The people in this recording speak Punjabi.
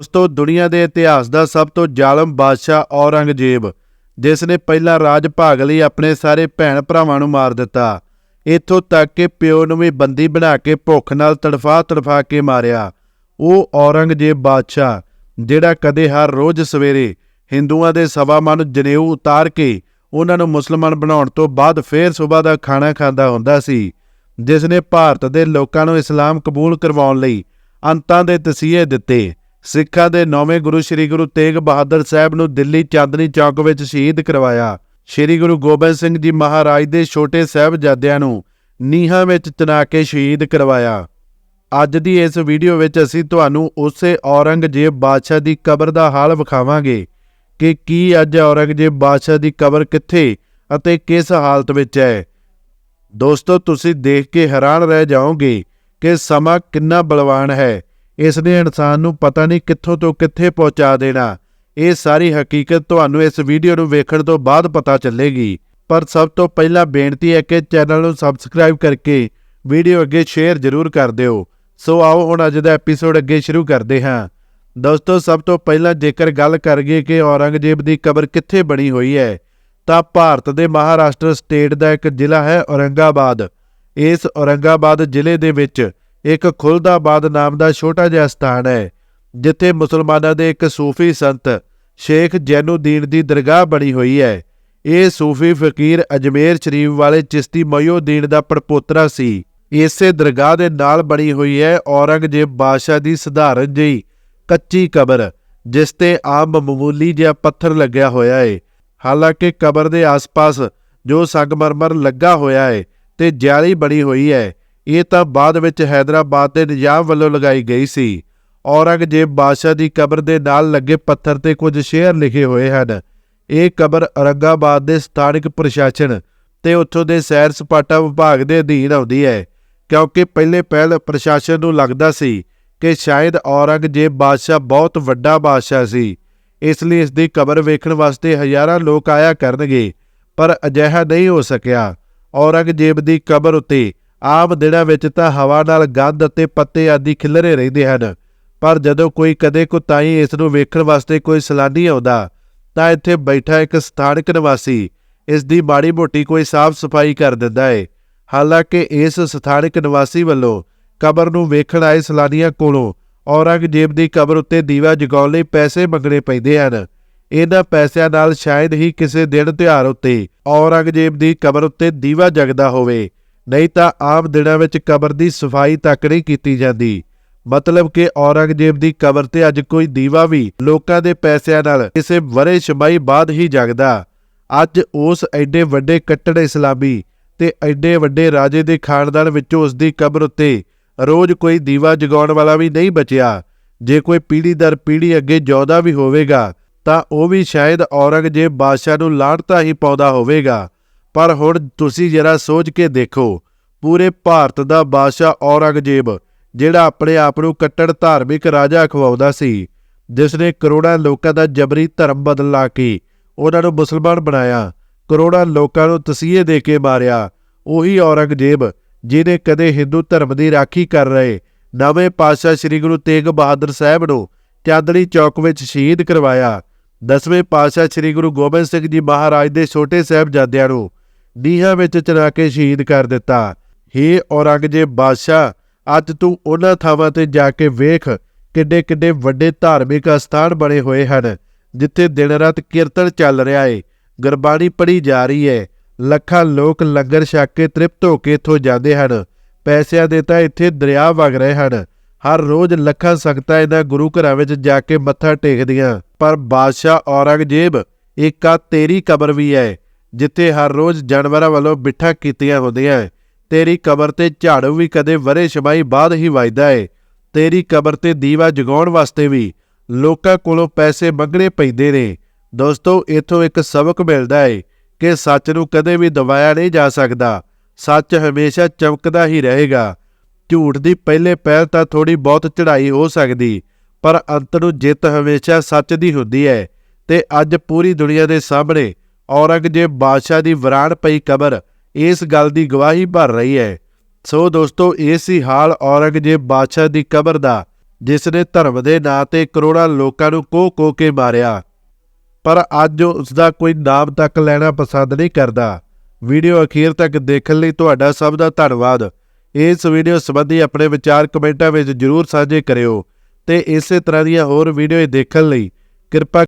ਦੋਸਤੋ ਦੁਨੀਆ ਦੇ ਇਤਿਹਾਸ ਦਾ ਸਭ ਤੋਂ ਜ਼ਾਲਮ ਬਾਦਸ਼ਾਹ ਔਰੰਗਜ਼ੇਬ, ਜਿਸ ਨੇ ਪਹਿਲਾਂ ਰਾਜ ਭਾਗ ਲਈ ਆਪਣੇ ਸਾਰੇ ਭੈਣ ਭਰਾਵਾਂ ਨੂੰ ਮਾਰ ਦਿੱਤਾ। ਇੱਥੋਂ ਤੱਕ ਕਿ ਪਿਓ ਨੂੰ ਵੀ ਬੰਦੀ ਬਣਾ ਕੇ ਭੁੱਖ ਨਾਲ ਤੜਫਾ ਤੜਫਾ ਕੇ ਮਾਰਿਆ। ਉਹ ਔਰੰਗਜ਼ੇਬ ਬਾਦਸ਼ਾਹ, ਜਿਹੜਾ ਕਦੇ ਹਰ ਰੋਜ਼ ਸਵੇਰੇ ਹਿੰਦੂਆਂ ਦੇ ਸਵਾ ਮਨ ਜਨੇਊ ਉਤਾਰ ਕੇ ਉਹਨਾਂ ਨੂੰ ਮੁਸਲਮਾਨ ਬਣਾਉਣ ਤੋਂ ਬਾਅਦ ਫੇਰ ਸਵੇਰ ਦਾ ਖਾਣਾ ਖਾਂਦਾ ਹੁੰਦਾ ਸੀ, ਜਿਸ ਨੇ ਭਾਰਤ ਦੇ ਲੋਕਾਂ ਨੂੰ ਇਸਲਾਮ ਕਬੂਲ ਕਰਵਾਉਣ ਲਈ ਅੰਤਾਂ ਦੇ ਤਸੀਹੇ ਦਿੱਤੇ। ਸਿੱਖਾਂ ਦੇ ਨੌਵੇਂ ਗੁਰੂ ਸ੍ਰੀ ਗੁਰੂ ਤੇਗ ਬਹਾਦਰ ਸਾਹਿਬ ਨੂੰ ਦਿੱਲੀ ਚਾਂਦਨੀ ਚੌਕ ਵਿੱਚ ਸ਼ਹੀਦ ਕਰਵਾਇਆ। ਸ੍ਰੀ ਗੁਰੂ ਗੋਬਿੰਦ ਸਿੰਘ ਜੀ ਮਹਾਰਾਜ ਦੇ ਛੋਟੇ ਸਾਹਿਬਜ਼ਾਦਿਆਂ ਨੂੰ ਨੀਹਾਂ ਵਿੱਚ ਚਨਾ ਕੇ ਸ਼ਹੀਦ ਕਰਵਾਇਆ। ਅੱਜ ਦੀ ਇਸ ਵੀਡੀਓ ਵਿੱਚ ਅਸੀਂ ਤੁਹਾਨੂੰ ਉਸੇ ਔਰੰਗਜ਼ੇਬ ਬਾਦਸ਼ਾਹ ਦੀ ਕਬਰ ਦਾ ਹਾਲ ਵਿਖਾਵਾਂਗੇ ਕਿ ਕੀ ਅੱਜ ਔਰੰਗਜ਼ੇਬ ਬਾਦਸ਼ਾਹ ਦੀ ਕਬਰ ਕਿੱਥੇ ਅਤੇ ਕਿਸ ਹਾਲਤ ਵਿੱਚ ਹੈ। ਦੋਸਤੋ, ਤੁਸੀਂ ਦੇਖ ਕੇ ਹੈਰਾਨ ਰਹਿ ਜਾਓਗੇ ਕਿ ਸਮਾਂ ਕਿੰਨਾ ਬਲਵਾਨ ਹੈ। ਇਸ ਨੇ ਇਨਸਾਨ ਨੂੰ ਪਤਾ ਨਹੀਂ ਕਿੱਥੋਂ ਤੋਂ ਕਿੱਥੇ ਪਹੁੰਚਾ ਦੇਣਾ। ਇਹ ਸਾਰੀ ਹਕੀਕਤ ਤੁਹਾਨੂੰ ਇਸ ਵੀਡੀਓ ਨੂੰ ਵੇਖਣ ਤੋਂ ਬਾਅਦ ਪਤਾ ਚੱਲੇਗੀ। ਪਰ ਸਭ ਤੋਂ ਪਹਿਲਾਂ ਬੇਨਤੀ ਹੈ ਕਿ ਚੈਨਲ ਨੂੰ ਸਬਸਕ੍ਰਾਈਬ ਕਰਕੇ ਵੀਡੀਓ ਅੱਗੇ ਸ਼ੇਅਰ ਜ਼ਰੂਰ ਕਰ ਦਿਓ। ਸੋ ਆਓ ਹੁਣ ਅੱਜ ਦਾ ਐਪੀਸੋਡ ਅੱਗੇ ਸ਼ੁਰੂ ਕਰਦੇ ਹਾਂ। ਦੋਸਤੋ, ਸਭ ਤੋਂ ਪਹਿਲਾਂ ਜੇਕਰ ਗੱਲ ਕਰੀਏ ਕਿ ਔਰੰਗਜ਼ੇਬ ਦੀ ਕਬਰ ਕਿੱਥੇ ਬਣੀ ਹੋਈ ਹੈ, ਤਾਂ ਭਾਰਤ ਦੇ ਮਹਾਰਾਸ਼ਟਰ ਸਟੇਟ ਦਾ ਇੱਕ ਜ਼ਿਲ੍ਹਾ ਹੈ ਔਰੰਗਾਬਾਦ। ਇਸ ਔਰੰਗਾਬਾਦ ਜ਼ਿਲ੍ਹੇ ਦੇ ਵਿੱਚ ਇੱਕ ਖੁਲਦਾਬਾਦ ਨਾਮ ਦਾ ਛੋਟਾ ਜਿਹਾ ਸਥਾਨ ਹੈ, ਜਿੱਥੇ ਮੁਸਲਮਾਨਾਂ ਦੇ ਇੱਕ ਸੂਫੀ ਸੰਤ ਸ਼ੇਖ ਜੈਨੂਦੀਨ ਦੀ ਦਰਗਾਹ ਬਣੀ ਹੋਈ ਹੈ। ਇਹ ਸੂਫੀ ਫਕੀਰ ਅਜਮੇਰ ਸ਼ਰੀਫ ਵਾਲੇ ਚਿਸ਼ਤੀ ਮਯੂਦੀਨ ਦਾ ਪੜਪੋਤਰਾ ਸੀ। ਇਸੇ ਦਰਗਾਹ ਦੇ ਨਾਲ ਬਣੀ ਹੋਈ ਹੈ ਔਰੰਗਜ਼ੇਬ ਬਾਦਸ਼ਾਹ ਦੀ ਸਧਾਰਨ ਜਿਹੀ ਕੱਚੀ ਕਬਰ, ਜਿਸ ਤੇ ਆਮ ਮਾਮੂਲੀ ਜਿਹਾ ਪੱਥਰ ਲੱਗਿਆ ਹੋਇਆ ਹੈ ਹਾਲਾਂਕਿ ਕਬਰ ਦੇ ਆਸ-ਪਾਸ ਜੋ ਸੰਗਮਰਮਰ ਲੱਗਾ ਹੋਇਆ ਹੈ ਤੇ ਜਾਲੀ ਬਣੀ ਹੋਈ ਹੈ ਇਹ ਤਾਂ ਬਾਅਦ ਵਿੱਚ ਹైదరాబాద్ ਦੇ ਨਿਜ਼ਾਮ ਵੱਲੋਂ ਲਗਾਈ ਗਈ ਸੀ। ਔਰੰਗਜ਼ੇਬ ਬਾਦਸ਼ਾਹ ਦੀ ਕਬਰ ਦੇ ਨਾਲ ਲੱਗੇ ਪੱਥਰ ਤੇ ਕੁਝ ਸ਼ੇਅਰ ਲਿਖੇ ਹੋਏ ਹਨ। ਇਹ ਕਬਰ ਔਰੰਗਾਬਾਦ ਦੇ ਸਥਾਨਕ ਪ੍ਰਸ਼ਾਸਨ ਤੇ ਉੱਥੋਂ ਦੇ ਸੈਰ ਸਪਾਟਾ ਵਿਭਾਗ ਦੇ ਅਧੀਨ ਆਉਂਦੀ ਹੈ, ਕਿਉਂਕਿ ਪਹਿਲੇ ਪਹਿਲ ਪ੍ਰਸ਼ਾਸਨ ਨੂੰ ਲੱਗਦਾ ਸੀ ਕਿ ਸ਼ਾਇਦ ਔਰੰਗਜ਼ੇਬ ਬਾਦਸ਼ਾਹ ਬਹੁਤ ਵੱਡਾ ਬਾਦਸ਼ਾਹ ਸੀ। ਇਸ ਲਈ ਇਸ ਦੀ ਕਬਰ ਵੇਖਣ ਵਾਸਤੇ ਹਜ਼ਾਰਾਂ ਲੋਕ ਆਇਆ ਕਰਨਗੇ, ਪਰ ਅਜਿਹਾ ਨਹੀਂ ਹੋ ਸਕਿਆ। ਔਰੰਗਜ਼ੇਬ ਦੀ ਕਬਰ ਉੱਤੇ ਆਮ ਦਿਨਾਂ ਵਿੱਚ ਤਾਂ ਹਵਾ ਨਾਲ ਗੰਧ ਅਤੇ ਪੱਤੇ ਆਦਿ ਖਿਲਰੇ ਰਹਿੰਦੇ ਹਨ। ਪਰ ਜਦੋਂ ਕੋਈ ਕਦੇ ਕੁਤਾਈ ਇਸ ਨੂੰ ਵੇਖਣ ਵਾਸਤੇ ਕੋਈ ਸੈਲਾਨੀ ਆਉਂਦਾ, ਤਾਂ ਇੱਥੇ ਬੈਠਾ ਇੱਕ ਸਥਾਨਕ ਨਿਵਾਸੀ ਇਸ ਦੀ ਮਾੜੀ ਮੋਟੀ ਕੋਈ ਸਾਫ਼ ਸਫ਼ਾਈ ਕਰ ਦਿੰਦਾ ਹੈ ਹਾਲਾਂਕਿ ਇਸ ਸਥਾਨਕ ਨਿਵਾਸੀ ਵੱਲੋਂ ਕਬਰ ਨੂੰ ਵੇਖਣ ਆਏ ਸੈਲਾਨੀਆਂ ਕੋਲੋਂ ਔਰੰਗਜ਼ੇਬ ਦੀ ਕਬਰ ਉੱਤੇ ਦੀਵਾ ਜਗਾਉਣ ਲਈ ਪੈਸੇ ਮੰਗਣੇ ਪੈਂਦੇ ਹਨ। ਇਹਨਾਂ ਪੈਸਿਆਂ ਨਾਲ ਸ਼ਾਇਦ ਹੀ ਕਿਸੇ ਦਿਨ ਤਿਉਹਾਰ ਉੱਤੇ ਔਰੰਗਜ਼ੇਬ ਦੀ ਕਬਰ ਉੱਤੇ ਦੀਵਾ ਜਗਦਾ ਹੋਵੇ। ਨਹੀਂ ਤਾਂ ਆਮ ਦਿਨਾਂ ਵਿੱਚ ਕਬਰ ਦੀ ਸਫ਼ਾਈ ਤੱਕ ਨਹੀਂ ਕੀਤੀ ਜਾਂਦੀ। ਮਤਲਬ ਕਿ ਔਰੰਗਜ਼ੇਬ ਦੀ ਕਬਰ ਤੇ ਅੱਜ ਕੋਈ ਦੀਵਾ ਵੀ ਲੋਕਾਂ ਦੇ ਪੈਸਿਆਂ ਨਾਲ ਕਿਸੇ ਵਰੇ ਛਮਾਈ ਬਾਅਦ ਹੀ ਜਗਦਾ। ਅੱਜ ਉਸ ਐਡੇ ਵੱਡੇ ਕੱਟੜ ਇਸਲਾਮੀ ਤੇ ਐਡੇ ਵੱਡੇ ਰਾਜੇ ਦੇ ਖਾਨਦਾਨ ਵਿੱਚੋਂ ਉਸ ਦੀ ਕਬਰ ਉੱਤੇ ਰੋਜ਼ ਕੋਈ ਦੀਵਾ ਜਗਾਉਣ ਵਾਲਾ ਵੀ ਨਹੀਂ ਬਚਿਆ। ਜੇ ਕੋਈ ਪੀੜ੍ਹੀ ਦਰ ਪੀੜ੍ਹੀ ਅੱਗੇ ਜਿਉਂਦਾ ਵੀ ਹੋਵੇਗਾ, ਤਾਂ ਉਹ ਵੀ ਸ਼ਾਇਦ ਔਰੰਗਜ਼ੇਬ ਬਾਦਸ਼ਾਹ ਨੂੰ ਲਾਹਣਤਾ ਹੀ ਪਾਉਂਦਾ ਹੋਵੇਗਾ। ਪਰ ਹੁਣ ਤੁਸੀਂ ਜਰਾ ਸੋਚ ਕੇ ਦੇਖੋ, ਪੂਰੇ ਭਾਰਤ ਦਾ ਬਾਦਸ਼ਾਹ ਔਰੰਗਜ਼ੇਬ, ਜਿਹੜਾ ਆਪਣੇ ਆਪ ਨੂੰ ਕੱਟੜ ਧਾਰਮਿਕ ਰਾਜਾ ਖਵਾਉਂਦਾ ਸੀ ਜਿਸ ਨੇ ਕਰੋੜਾਂ ਲੋਕਾਂ ਦਾ ਜਬਰੀ ਧਰਮ ਬਦਲਾ ਕੇ, ਉਹਨਾਂ ਨੂੰ ਮੁਸਲਮਾਨ ਬਣਾਇਆ, ਕਰੋੜਾਂ ਲੋਕਾਂ ਨੂੰ ਤਸੀਹੇ ਦੇ ਕੇ ਮਾਰਿਆ, ਉਹੀ ਔਰੰਗਜ਼ੇਬ, ਜਿਹਨੇ ਕਦੇ ਹਿੰਦੂ ਧਰਮ ਦੀ ਰਾਖੀ ਕਰ ਰਹੇ, ਨਵੇਂ ਪਾਤਸ਼ਾਹ ਸ੍ਰੀ ਗੁਰੂ ਤੇਗ ਬਹਾਦਰ ਸਾਹਿਬ ਨੂੰ ਚਾਂਦਨੀ ਚੌਕ ਵਿੱਚ ਸ਼ਹੀਦ ਕਰਵਾਇਆ, ਦਸਵੇਂ ਪਾਤਸ਼ਾਹ ਸ੍ਰੀ ਗੁਰੂ ਗੋਬਿੰਦ ਸਿੰਘ ਜੀ ਮਹਾਰਾਜ ਦੇ ਛੋਟੇ ਸਾਹਿਬਜ਼ਾਦਿਆਂ ਨੂੰ ਨੀਹਾਂ ਵਿੱਚ ਚਿਣਾ ਕੇ ਸ਼ਹੀਦ ਕਰ ਦਿੱਤਾ। ਹੇ ਔਰੰਗਜ਼ੇਬ ਬਾਦਸ਼ਾਹ, ਅੱਜ ਤੂੰ ਉਹਨਾਂ ਥਾਵਾਂ ਤੇ ਜਾ ਕੇ ਵੇਖ ਕਿੱਡੇ ਕਿੱਡੇ ਵੱਡੇ ਧਾਰਮਿਕ ਅਸਥਾਨ ਬਣੇ ਹੋਏ ਹਨ, ਜਿੱਥੇ ਦਿਨ ਰਾਤ ਕੀਰਤਨ ਚੱਲ ਰਿਹਾ ਏ, ਗੁਰਬਾਣੀ ਪੜ੍ਹੀ ਜਾ ਰਹੀ ਹੈ ਲੱਖਾਂ ਲੋਕ ਲੰਗਰ ਛਕ ਕੇ ਤ੍ਰਿਪਤ ਹੋ ਕੇ ਇੱਥੋਂ ਜਾਂਦੇ ਹਨ, ਪੈਸਿਆਂ ਦੇ ਤਾਂ ਇੱਥੇ ਦਰਿਆ ਵਗ ਰਹੇ ਹਨ, ਹਰ ਰੋਜ਼ ਲੱਖਾਂ ਸੰਗਤਾਂ ਇਹਨਾਂ ਗੁਰੂ ਘਰਾਂ ਵਿੱਚ ਜਾ ਕੇ ਮੱਥਾ ਟੇਕਦੀਆਂ, ਪਰ ਬਾਦਸ਼ਾਹ ਔਰੰਗਜ਼ੇਬ ਇੱਕ ਆ ਤੇਰੀ ਕਬਰ ਵੀ ਹੈ ਜਿੱਥੇ ਹਰ ਰੋਜ਼ ਜਾਨਵਰਾਂ ਵੱਲੋਂ ਬਿਠਾ ਕੀਤੀਆਂ ਹੁੰਦੀਆਂ ਤੇਰੀ ਕਬਰ ਤੇ ਝਾੜੂ ਵੀ ਕਦੇ ਵਰੇ ਛਮਾਈ ਬਾਅਦ ਹੀ ਵੱਜਦਾ ਏ। ਤੇਰੀ ਕਬਰ ਤੇ ਦੀਵਾ ਜਗਾਉਣ ਵਾਸਤੇ ਵੀ ਲੋਕਾਂ ਕੋਲੋਂ ਪੈਸੇ ਮੰਗਣੇ ਪੈਂਦੇ ਨੇ। ਦੋਸਤੋ, ਇਥੋਂ ਇੱਕ ਸਬਕ ਮਿਲਦਾ ਏ ਕਿ ਸੱਚ ਨੂੰ ਕਦੇ ਵੀ ਦਬਾਇਆ ਨਹੀਂ ਜਾ ਸਕਦਾ। ਸੱਚ ਹਮੇਸ਼ਾ ਚਮਕਦਾ ਹੀ ਰਹੇਗਾ। ਝੂਠ ਦੀ ਪਹਿਲੇ ਪਹਿਲ ਤਾਂ ਥੋੜੀ ਬਹੁਤ ਚੜ੍ਹਾਈ ਹੋ ਸਕਦੀ, ਪਰ ਅੰਤ ਨੂੰ ਜਿੱਤ ਹਮੇਸ਼ਾ ਸੱਚ ਦੀ ਹੁੰਦੀ ਹੈ ਤੇ ਅੱਜ ਪੂਰੀ ਦੁਨੀਆ ਦੇ ਸਾਹਮਣੇ ਔਰੰਗਜ਼ੇਬ ਬਾਦਸ਼ਾਹ ਦੀ ਵਿਰਾਨ ਪਈ ਕਬਰ, ਇਸ ਗੱਲ ਦੀ ਗਵਾਹੀ ਭਰ ਰਹੀ ਹੈ। ਸੋ ਦੋਸਤੋ ਇਹ ਸੀ ਹਾਲ ਔਰੰਗਜ਼ੇਬ ਬਾਦਸ਼ਾਹ ਦੀ ਕਬਰ ਦਾ, ਜਿਸ ਨੇ ਧਰਮ ਦੇ ਨਾਂ ਤੇ ਕਰੋੜਾਂ ਲੋਕਾਂ ਨੂੰ ਕੋਹ ਕੋਹ ਕੇ ਮਾਰਿਆ। ਪਰ ਅੱਜ ਉਹ ਉਸ ਦਾ ਕੋਈ ਨਾਮ ਤੱਕ ਲੈਣਾ ਪਸੰਦ ਨਹੀਂ ਕਰਦਾ। ਵੀਡੀਓ ਅਖੀਰ ਤੱਕ ਦੇਖਣ ਲਈ ਤੁਹਾਡਾ ਸਭ ਦਾ ਧੰਨਵਾਦ। ਇਸ ਵੀਡੀਓ ਸੰਬੰਧੀ ਆਪਣੇ ਵਿਚਾਰ ਕਮੈਂਟਾਂ ਵਿੱਚ ਜਰੂਰ ਸਾਂਝੇ ਕਰਿਓ। ਤੇ ਇਸੇ ਤਰ੍ਹਾਂ ਦੀਆਂ ਹੋਰ ਵੀਡੀਓ ਦੇਖਣ ਲਈ ਕਿਰਪਾ